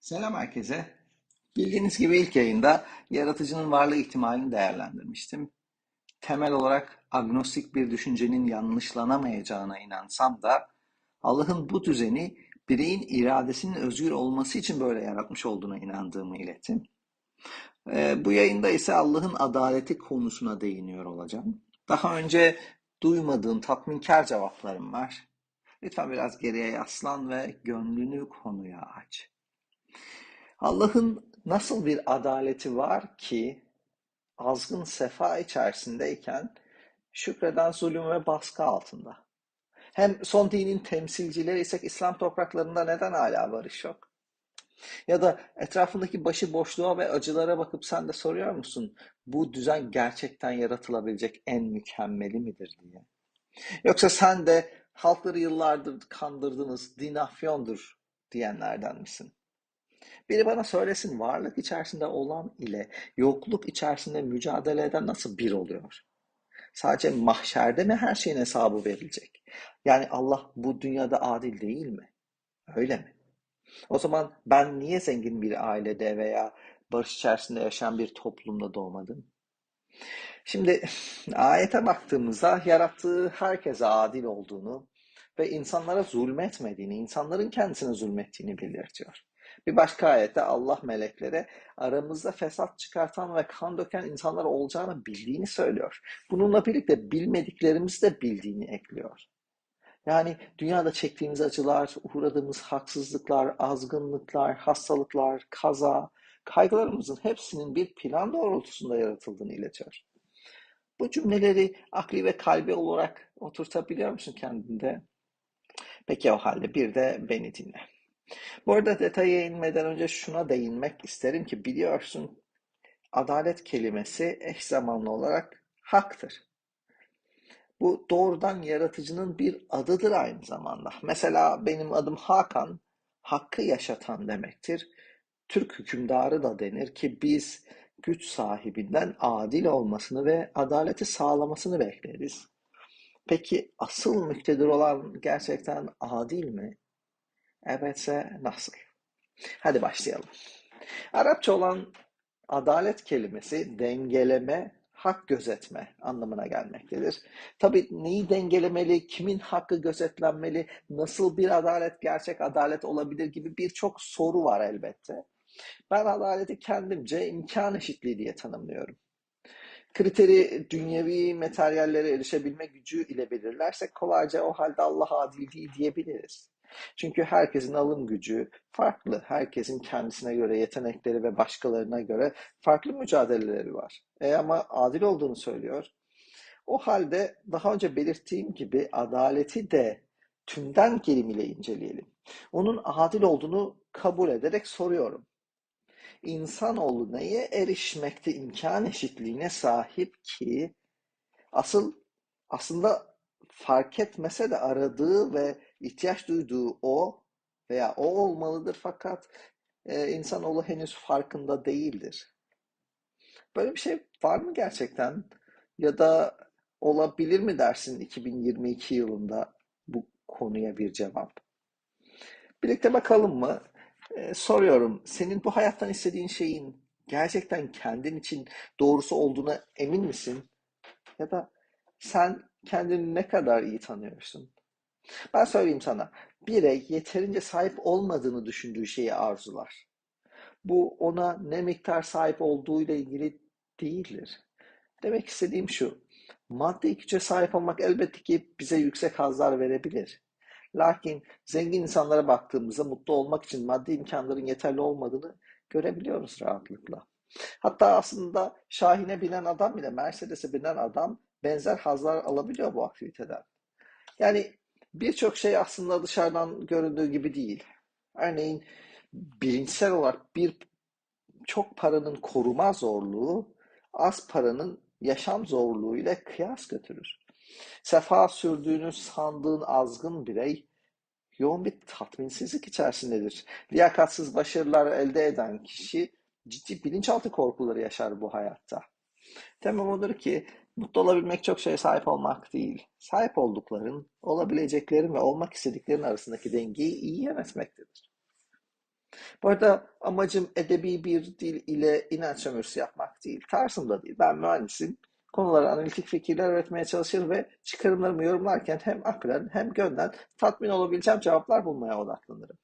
Selam herkese. Bildiğiniz gibi ilk yayında yaratıcının varlığı ihtimalini değerlendirmiştim. Temel olarak agnostik bir düşüncenin yanlışlanamayacağına inansam da Allah'ın bu düzeni bireyin iradesinin özgür olması için böyle yaratmış olduğuna inandığımı ilettim. Ee, bu yayında ise Allah'ın adaleti konusuna değiniyor olacağım. Daha önce duymadığın tatminkar cevaplarım var. Lütfen biraz geriye yaslan ve gönlünü konuya aç. Allah'ın nasıl bir adaleti var ki azgın sefa içerisindeyken şükreden zulüm ve baskı altında. Hem son dinin temsilcileri ise İslam topraklarında neden hala barış yok? Ya da etrafındaki başı boşluğa ve acılara bakıp sen de soruyor musun bu düzen gerçekten yaratılabilecek en mükemmeli midir diye. Yoksa sen de halkları yıllardır kandırdınız, din afyondur diyenlerden misin? Biri bana söylesin varlık içerisinde olan ile yokluk içerisinde mücadele eden nasıl bir oluyor? Sadece mahşerde mi her şeyin hesabı verilecek? Yani Allah bu dünyada adil değil mi? Öyle mi? O zaman ben niye zengin bir ailede veya barış içerisinde yaşayan bir toplumda doğmadım? Şimdi ayete baktığımızda yarattığı herkese adil olduğunu ve insanlara zulmetmediğini, insanların kendisine zulmettiğini belirtiyor. Bir başka ayette Allah meleklere aramızda fesat çıkartan ve kan döken insanlar olacağını bildiğini söylüyor. Bununla birlikte bilmediklerimizi de bildiğini ekliyor. Yani dünyada çektiğimiz acılar, uğradığımız haksızlıklar, azgınlıklar, hastalıklar, kaza, kaygılarımızın hepsinin bir plan doğrultusunda yaratıldığını iletiyor. Bu cümleleri akli ve kalbi olarak oturtabiliyor musun kendinde? Peki o halde bir de beni dinle. Bu arada detaya inmeden önce şuna değinmek isterim ki biliyorsun adalet kelimesi eş zamanlı olarak haktır. Bu doğrudan yaratıcının bir adıdır aynı zamanda. Mesela benim adım Hakan, hakkı yaşatan demektir. Türk hükümdarı da denir ki biz güç sahibinden adil olmasını ve adaleti sağlamasını bekleriz. Peki asıl müktedir olan gerçekten adil mi? Evetse nasıl? Hadi başlayalım. Arapça olan adalet kelimesi dengeleme, hak gözetme anlamına gelmektedir. Tabii neyi dengelemeli, kimin hakkı gözetlenmeli, nasıl bir adalet gerçek adalet olabilir gibi birçok soru var elbette. Ben adaleti kendimce imkan eşitliği diye tanımlıyorum. Kriteri dünyevi materyallere erişebilme gücü ile belirlersek kolayca o halde Allah adil değil diyebiliriz. Çünkü herkesin alım gücü farklı. Herkesin kendisine göre yetenekleri ve başkalarına göre farklı mücadeleleri var. E ama adil olduğunu söylüyor. O halde daha önce belirttiğim gibi adaleti de tümden gelimiyle inceleyelim. Onun adil olduğunu kabul ederek soruyorum. İnsanoğlu neye erişmekte imkan eşitliğine sahip ki asıl aslında fark etmese de aradığı ve ihtiyaç duyduğu o veya o olmalıdır fakat e, insanoğlu henüz farkında değildir. Böyle bir şey var mı gerçekten? Ya da olabilir mi dersin 2022 yılında bu konuya bir cevap? Birlikte bakalım mı? Ee, soruyorum, senin bu hayattan istediğin şeyin gerçekten kendin için doğrusu olduğuna emin misin? Ya da sen kendini ne kadar iyi tanıyorsun? Ben söyleyeyim sana, birey yeterince sahip olmadığını düşündüğü şeyi arzular. Bu ona ne miktar sahip olduğu ile ilgili değildir. Demek istediğim şu, maddi güce sahip olmak elbette ki bize yüksek hazlar verebilir. Lakin zengin insanlara baktığımızda mutlu olmak için maddi imkanların yeterli olmadığını görebiliyoruz rahatlıkla. Hatta aslında Şahin'e binen adam bile Mercedes'e binen adam benzer hazlar alabiliyor bu aktiviteden. Yani birçok şey aslında dışarıdan göründüğü gibi değil. Örneğin bilinçsel olarak bir çok paranın koruma zorluğu az paranın yaşam zorluğu ile kıyas götürür. Sefa sürdüğünü sandığın azgın birey yoğun bir tatminsizlik içerisindedir. Liyakatsız başarılar elde eden kişi ciddi bilinçaltı korkuları yaşar bu hayatta. Temel odur ki mutlu olabilmek çok şeye sahip olmak değil. Sahip oldukların, olabileceklerin ve olmak istediklerin arasındaki dengeyi iyi yönetmektedir. Bu arada amacım edebi bir dil ile inanç sömürüsü yapmak değil. Tarzım da değil. Ben mühendisim. Konulara analitik fikirler üretmeye çalışır ve çıkarımlarımı yorumlarken hem aklen hem gönlen tatmin olabileceğim cevaplar bulmaya odaklanırım.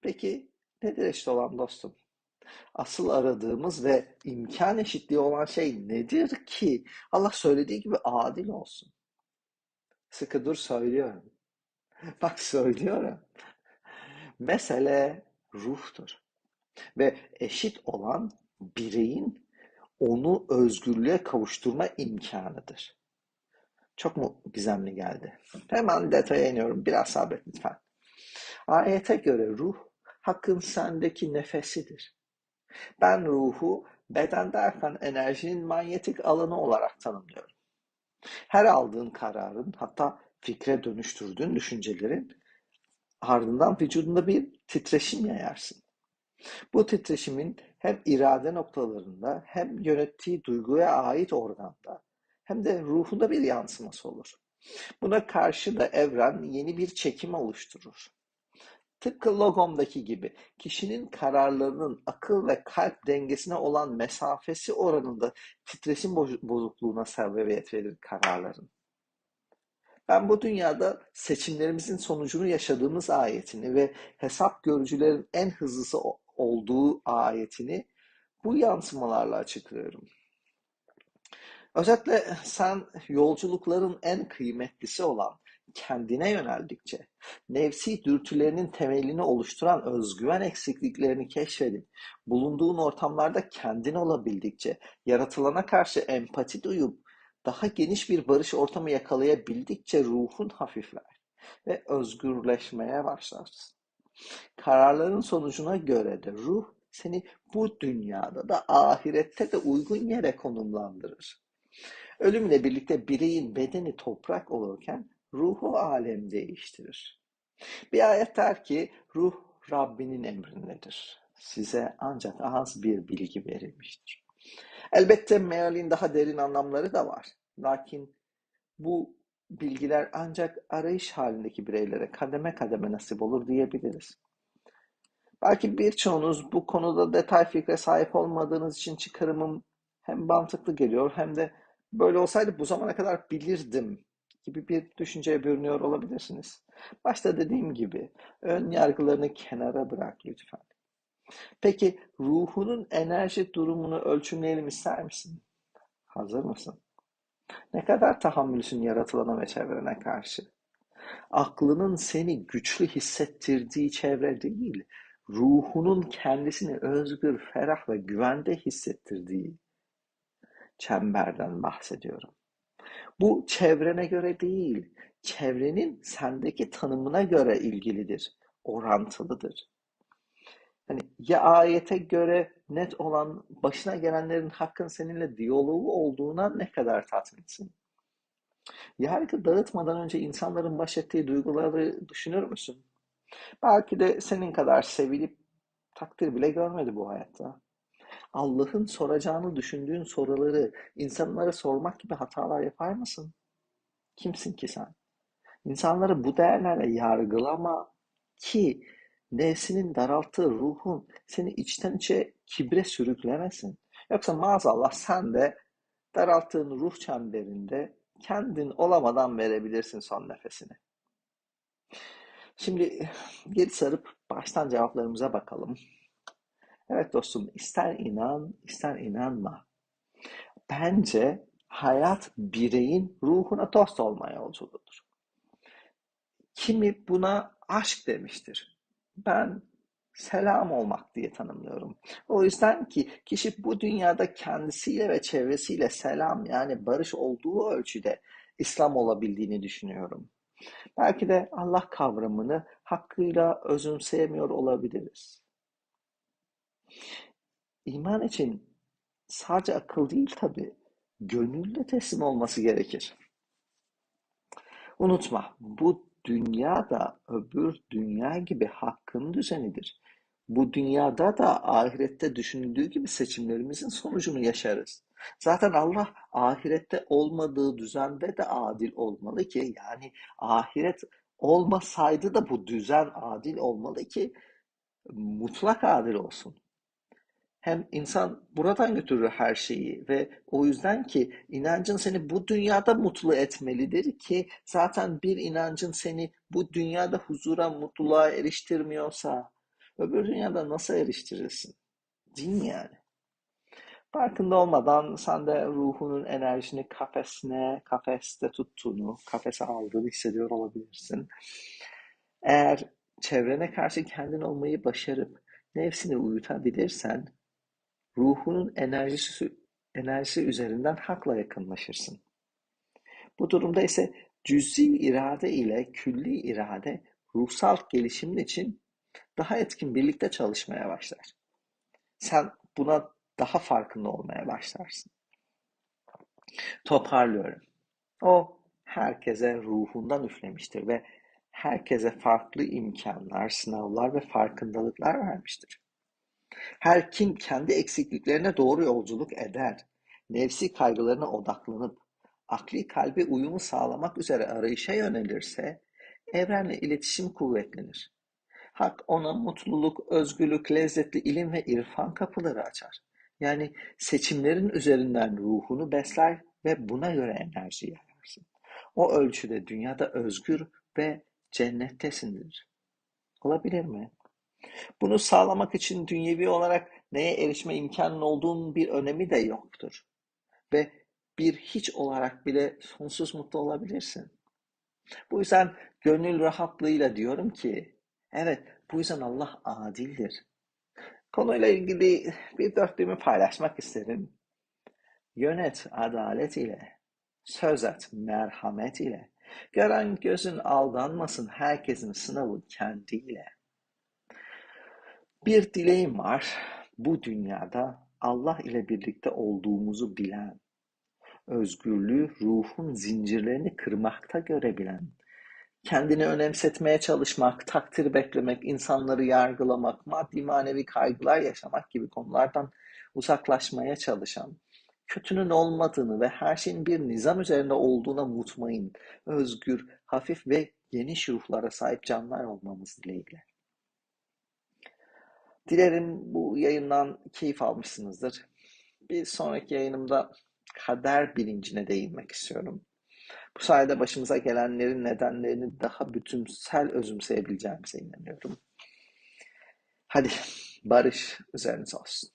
Peki nedir eşit olan dostum? Asıl aradığımız ve imkan eşitliği olan şey nedir ki Allah söylediği gibi adil olsun? Sıkı dur söylüyorum. Bak söylüyorum. Mesele ruhtur. Ve eşit olan bireyin onu özgürlüğe kavuşturma imkanıdır. Çok mu gizemli geldi? Hemen detaya iniyorum. Biraz sabret lütfen. Ayete göre ruh hakkın sendeki nefesidir. Ben ruhu bedende akan enerjinin manyetik alanı olarak tanımlıyorum. Her aldığın kararın hatta fikre dönüştürdüğün düşüncelerin ardından vücudunda bir titreşim yayarsın. Bu titreşimin hem irade noktalarında hem yönettiği duyguya ait organda hem de ruhunda bir yansıması olur. Buna karşı da evren yeni bir çekim oluşturur. Tıpkı logomdaki gibi kişinin kararlarının akıl ve kalp dengesine olan mesafesi oranında titreşim bozukluğuna sebebiyet verir kararların. Ben bu dünyada seçimlerimizin sonucunu yaşadığımız ayetini ve hesap görücülerin en hızlısı olduğu ayetini bu yansımalarla açıklıyorum. Özetle sen yolculukların en kıymetlisi olan kendine yöneldikçe, nefsi dürtülerinin temelini oluşturan özgüven eksikliklerini keşfedip, bulunduğun ortamlarda kendin olabildikçe, yaratılana karşı empati duyup, daha geniş bir barış ortamı yakalayabildikçe ruhun hafifler ve özgürleşmeye başlarsın. Kararların sonucuna göre de ruh seni bu dünyada da ahirette de uygun yere konumlandırır. Ölümle birlikte bireyin bedeni toprak olurken ruhu alem değiştirir. Bir ayet der ki ruh Rabbinin emrindedir. Size ancak az bir bilgi verilmiştir. Elbette mealin daha derin anlamları da var. Lakin bu bilgiler ancak arayış halindeki bireylere kademe kademe nasip olur diyebiliriz. Belki birçoğunuz bu konuda detay fikre sahip olmadığınız için çıkarımım hem mantıklı geliyor hem de böyle olsaydı bu zamana kadar bilirdim gibi bir düşünceye bürünüyor olabilirsiniz. Başta dediğim gibi ön yargılarını kenara bırak lütfen. Peki ruhunun enerji durumunu ölçümleyelim ister misin? Hazır mısın? Ne kadar tahammülsün yaratılana ve çevrene karşı? Aklının seni güçlü hissettirdiği çevre değil, ruhunun kendisini özgür, ferah ve güvende hissettirdiği çemberden bahsediyorum. Bu çevrene göre değil, çevrenin sendeki tanımına göre ilgilidir, orantılıdır. Hani ya ayete göre net olan başına gelenlerin hakkın seninle diyaloğu olduğuna ne kadar tatminsin? Yargı dağıtmadan önce insanların baş ettiği duyguları düşünür müsün? Belki de senin kadar sevilip takdir bile görmedi bu hayatta. Allah'ın soracağını düşündüğün soruları insanlara sormak gibi hatalar yapar mısın? Kimsin ki sen? İnsanları bu değerlerle yargılama ki nefsinin daralttığı ruhun seni içten içe kibre sürüklemesin. Yoksa maazallah sen de daralttığın ruh çemberinde kendin olamadan verebilirsin son nefesini. Şimdi geri sarıp baştan cevaplarımıza bakalım. Evet dostum ister inan ister inanma. Bence hayat bireyin ruhuna dost olma yolculuğudur. Kimi buna aşk demiştir. Ben selam olmak diye tanımlıyorum. O yüzden ki kişi bu dünyada kendisiyle ve çevresiyle selam yani barış olduğu ölçüde İslam olabildiğini düşünüyorum. Belki de Allah kavramını hakkıyla özümseyemiyor olabiliriz. İman için sadece akıl değil tabi, gönül de teslim olması gerekir. Unutma, bu dünya da öbür dünya gibi hakkın düzenidir. Bu dünyada da ahirette düşünüldüğü gibi seçimlerimizin sonucunu yaşarız. Zaten Allah ahirette olmadığı düzende de adil olmalı ki yani ahiret olmasaydı da bu düzen adil olmalı ki mutlak adil olsun. Hem insan buradan götürür her şeyi ve o yüzden ki inancın seni bu dünyada mutlu etmelidir ki zaten bir inancın seni bu dünyada huzura, mutluluğa eriştirmiyorsa öbür dünyada nasıl eriştirirsin? Değil mi yani? Farkında olmadan sen de ruhunun enerjini kafesine, kafeste tuttuğunu, kafese aldığını hissediyor olabilirsin. Eğer çevrene karşı kendin olmayı başarıp nefsini uyutabilirsen ruhunun enerjisi, enerjisi üzerinden hakla yakınlaşırsın. Bu durumda ise cüz'i irade ile külli irade ruhsal gelişimin için daha etkin birlikte çalışmaya başlar. Sen buna daha farkında olmaya başlarsın. Toparlıyorum. O herkese ruhundan üflemiştir ve herkese farklı imkanlar, sınavlar ve farkındalıklar vermiştir. Her kim kendi eksikliklerine doğru yolculuk eder, nefsi kaygılarına odaklanıp akli kalbi uyumu sağlamak üzere arayışa yönelirse evrenle iletişim kuvvetlenir. Hak ona mutluluk, özgürlük, lezzetli ilim ve irfan kapıları açar. Yani seçimlerin üzerinden ruhunu besler ve buna göre enerji yayarsın. O ölçüde dünyada özgür ve cennettesindir. Olabilir mi? Bunu sağlamak için dünyevi olarak neye erişme imkanının olduğunun bir önemi de yoktur. Ve bir hiç olarak bile sonsuz mutlu olabilirsin. Bu yüzden gönül rahatlığıyla diyorum ki, evet bu yüzden Allah adildir. Konuyla ilgili bir dörtlüğümü paylaşmak isterim. Yönet adalet ile, söz et merhamet ile, gören gözün aldanmasın herkesin sınavı kendiyle. Bir dileğim var, bu dünyada Allah ile birlikte olduğumuzu bilen, özgürlüğü ruhun zincirlerini kırmakta görebilen, kendini önemsetmeye çalışmak, takdir beklemek, insanları yargılamak, maddi manevi kaygılar yaşamak gibi konulardan uzaklaşmaya çalışan, kötünün olmadığını ve her şeyin bir nizam üzerinde olduğuna mutmain, özgür, hafif ve geniş ruhlara sahip canlar olmamız dileğiyle. Dilerim bu yayından keyif almışsınızdır. Bir sonraki yayınımda kader bilincine değinmek istiyorum. Bu sayede başımıza gelenlerin nedenlerini daha bütünsel özümseyebileceğimize inanıyorum. Hadi barış üzerinize olsun.